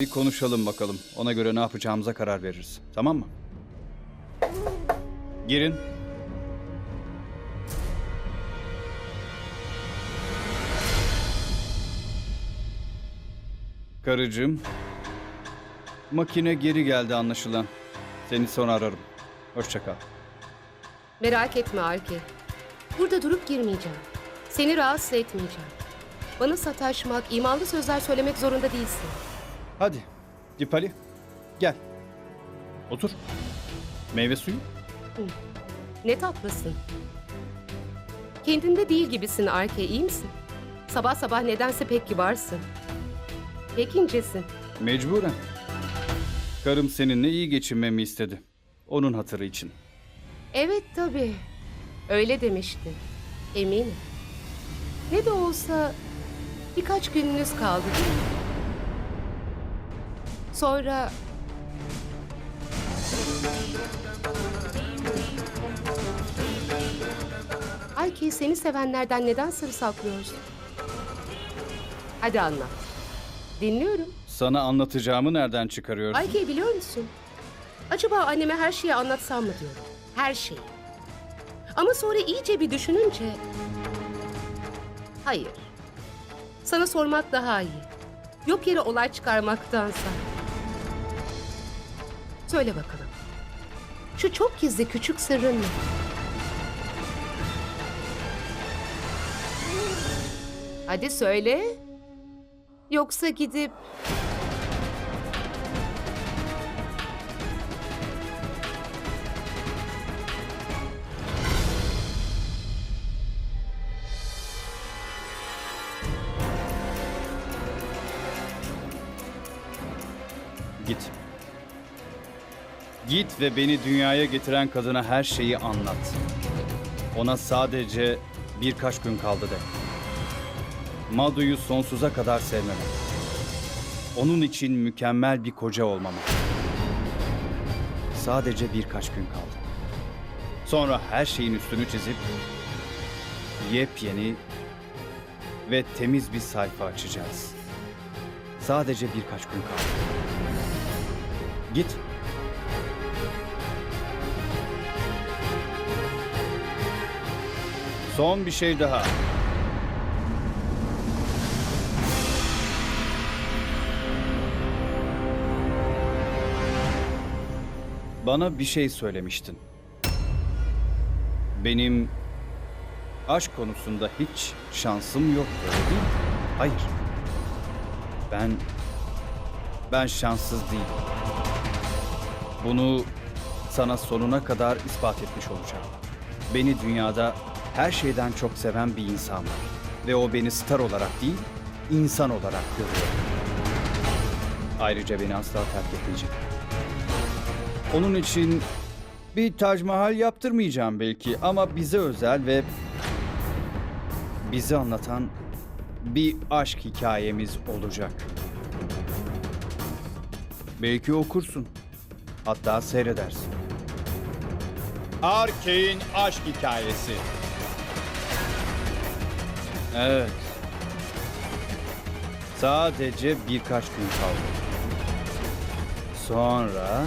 Bir konuşalım bakalım. Ona göre ne yapacağımıza karar veririz. Tamam mı? Girin. Karıcığım. Makine geri geldi anlaşılan. Seni sonra ararım. Hoşça kal. Merak etme Arki. Burada durup girmeyeceğim. Seni rahatsız etmeyeceğim. Bana sataşmak, imanlı sözler söylemek zorunda değilsin. Hadi. Dipali. Gel. Otur. Meyve suyu. Ne tatlısın. Kendinde değil gibisin Arke, iyi misin? Sabah sabah nedense pek kibarsın. Pek incesin. Mecburen. Karım seninle iyi geçinmemi istedi. Onun hatırı için. Evet tabii. Öyle demişti. Eminim. Ne de olsa birkaç gününüz kaldı değil mi? Sonra... Ayki seni sevenlerden neden sır saklıyorsun? Hadi anlat. Dinliyorum. Sana anlatacağımı nereden çıkarıyorsun? Ayki biliyor musun? Acaba anneme her şeyi anlatsam mı diyorum. Her şeyi. Ama sonra iyice bir düşününce... Hayır. Sana sormak daha iyi. Yok yere olay çıkarmaktansa. Söyle bakalım. Şu çok gizli küçük sırrın ne? Hadi söyle. Yoksa gidip Git. Git ve beni dünyaya getiren kadına her şeyi anlat. Ona sadece birkaç gün kaldı de. Madu'yu sonsuza kadar sevmeme. Onun için mükemmel bir koca olmama. Sadece birkaç gün kaldı. Sonra her şeyin üstünü çizip yepyeni ve temiz bir sayfa açacağız. Sadece birkaç gün kaldı. Git. Son bir şey daha. Bana bir şey söylemiştin. Benim aşk konusunda hiç şansım yok öyle değil mi? Hayır. Ben ben şanssız değilim. Bunu sana sonuna kadar ispat etmiş olacağım. Beni dünyada her şeyden çok seven bir insan var. Ve o beni star olarak değil, insan olarak görüyor. Ayrıca beni asla terk etmeyecek. Onun için bir Taj Mahal yaptırmayacağım belki ama bize özel ve bizi anlatan bir aşk hikayemiz olacak. Belki okursun. Hatta seyredersin. Arkane aşk hikayesi. Evet. Sadece birkaç gün kaldı. Sonra...